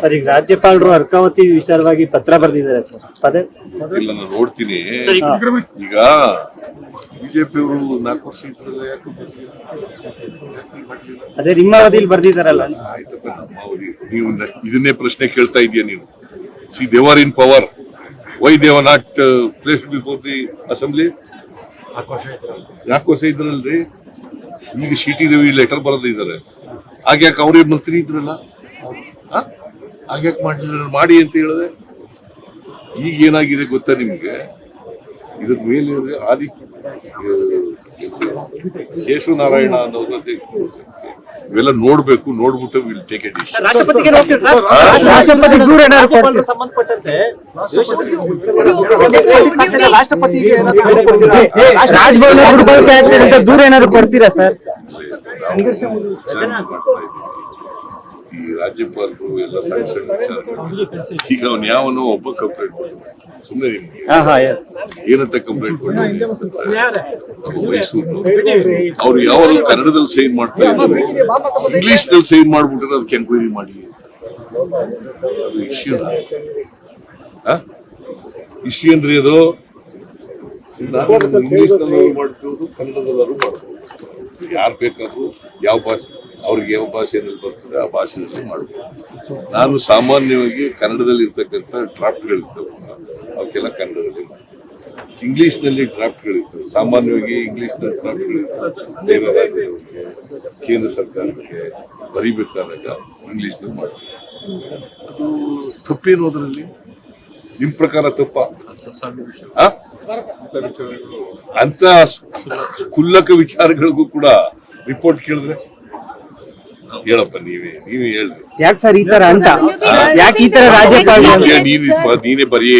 Sir ಈಗ ರಾಜ್ಯಪಾಲರು ಅರ್ಕಾವತಿ ವಿಚಾರವಾಗಿ ಪತ್ರ ಬರೆದಿದ್ದಾರೆ ಸರ್. ಪದೇ ಇಲ್ಲ ನಾನು ನೋಡ್ತೀನಿ. ಈಗ ಬಿಜೆಪಿ ಅವರು ನಾಲ್ಕು ವರ್ಷ ಇದ್ರಲ್ಲ ಯಾಕೆ ಬರ್ಲಿಲ್ಲ? ಯಾಕೆ ಮಾಡ್ಲಿಲ್ಲ? ಅದೇ ನಿಮ್ಮ ಅವಧಿಯಲ್ಲಿ ಬರ್ದಿದ್ದಾರಲ್ಲ. ಆಯ್ತಪ್ಪ ನಮ್ಮ ಅವಧಿ. ನೀವು ನ- ಇದನ್ನೇ ಪ್ರಶ್ನೆ ಕೇಳ್ತಾ ಇದೀಯ ನೀವು. See they were in power why they've not place before the assembly ನಾಲ್ಕು ವರ್ಷ ಇದ್ರಲ್ರಿ. ಈಗ ಸಿ ಟಿ ರವಿ ಲೆಟರ್ ಬರೆದಿದ್ದಾರೆ. ಹಾಗೆ ಅವರೇ ಮಂತ್ರಿ ಇದ್ರಲ್ಲ? ಆ? ಮಾಡಿದ್ರು ಮಾಡಿ ಅಂತ ಹೇಳಿದೆ. ಈಗ ಏನಾಗಿದೆ ಗೊತ್ತಾ ನಿಮ್ಗೆ? ಇದ್ರ ಮೇಲೆ ಆದಿ ಕೇಶವನಾರಾಯಣ ಅನ್ನೋದು ಇವೆಲ್ಲ ನೋಡ್ಬೇಕು ನೋಡ್ಬಿಟ್ಟು ವಿಲ್ ಟೇಕ್ ಇಟ್ ಸರ್ ರಾಷ್ಟ್ರಪತಿ ದೂರ ಏನಾದ್ರು ಸಂಬಂಧಪಟ್ಟಂತೆ ಕೊಡ್ತೀರಾ? ರಾಜಭವನ ದುರ್ಬಳಕೆ ಅಂತ ದೂರ ಏನಾದ್ರು ಕೊಡ್ತೀರಾ ಸರ್? ಈ ರಾಜ್ಯಪಾಲರು ಎಲ್ಲ ಸಣ್ಣ ಸಣ್ಣ ವಿಚಾರಗಳು ಈಗ ಅವ್ನು ಯಾವನೋ ಒಬ್ಬ ಕಂಪ್ಲೇಂಟ್ ಕೊಟ್ಟು ಸುಮ್ಮನೆ ನಿಮ್ಗೆ ಹಾ ಹಾ ಏನಂತ ಕಂಪ್ಲೇಂಟ್ ಕೊಟ್ಟು ಮೈಸೂರು. ಅವ್ರು ಯಾವಾಗ ಕನ್ನಡದಲ್ಲಿ ಸೈನ್ ಮಾಡ್ತಾ ಇದ್ದಾರೆ ಇಂಗ್ಲಿಷ್ನಲ್ಲಿ ಸೈನ್ ಮಾಡ್ಬಿಟ್ರೆ ಅದಕ್ಕೆ ಎನ್ಕ್ವೈರಿ ಮಾಡಿ ಅಂತ. ಅದು ಇಶ್ಯೂ ಇಶ್ಯೂ ಏನ್ರಿ ಅದು ಇಂಗ್ಲಿಷ್ನಲ್ಲಿ ಮಾಡ್ಬೋದು ಕನ್ನಡದಲ್ಲೂ ಮಾಡ್ಬೋದು. ಯಾರು ಬೇಕಾದ್ರೂ ಯಾವ ಭಾಷೆ, ಅವ್ರಿಗೆ ಯಾವ ಭಾಷೆಯಲ್ಲಿ ಬರ್ತದೆ, ಆ ಭಾಷೆಯಲ್ಲಿ ಮಾಡಬಹುದು ನಾನು ಸಾಮಾನ್ಯವಾಗಿ ಕನ್ನಡದಲ್ಲಿ ಇರ್ತಕ್ಕಂಥ ಡ್ರಾಫ್ಟ್ಗಳಿರ್ತವೆ ಅವಕ್ಕೆಲ್ಲ ಕನ್ನಡದಲ್ಲಿ ಮಾಡ್ತೀನಿ. ಇಂಗ್ಲಿಷ್ನಲ್ಲಿ ಡ್ರಾಫ್ಟ್ಗಳಿರ್ತವೆ ಸಾಮಾನ್ಯವಾಗಿ ಇಂಗ್ಲಿಷ್ನಲ್ಲಿ ಡ್ರಾಫ್ಟ್ಗಳಿರ್ತವೆ ಬೇರೆ ಕೇಂದ್ರ ಸರ್ಕಾರಕ್ಕೆ ಬರೀಬೇಕಾದಾಗ ಇಂಗ್ಲಿಷ್ನಲ್ಲಿ ಮಾಡ್ತೀವಿ ಅದು ತಪ್ಪೇನು ಅದರಲ್ಲಿ? ನಿಮ್ ಪ್ರಕಾರ ತಪ್ಪ? ಅಂತ ಕುಲ್ಲಕ ವಿಚಾರಗಳಿಗೂ ಕೂಡ ರಿಪೋರ್ಟ್ ಕೇಳಿದ್ರೆ? ಹೇಳಪ್ಪ ನೀವೇ ನೀವೇ ಹೇಳ್ರಿ. ಯಾಕೆ ಸರ್ ಈ ತರ ಅಂತ? ಯಾಕೆ ಈ ತರ ರಾಜ್ಯಪಾಲ ನೀನೇ ನೀನೇ ಬರೆಯೇ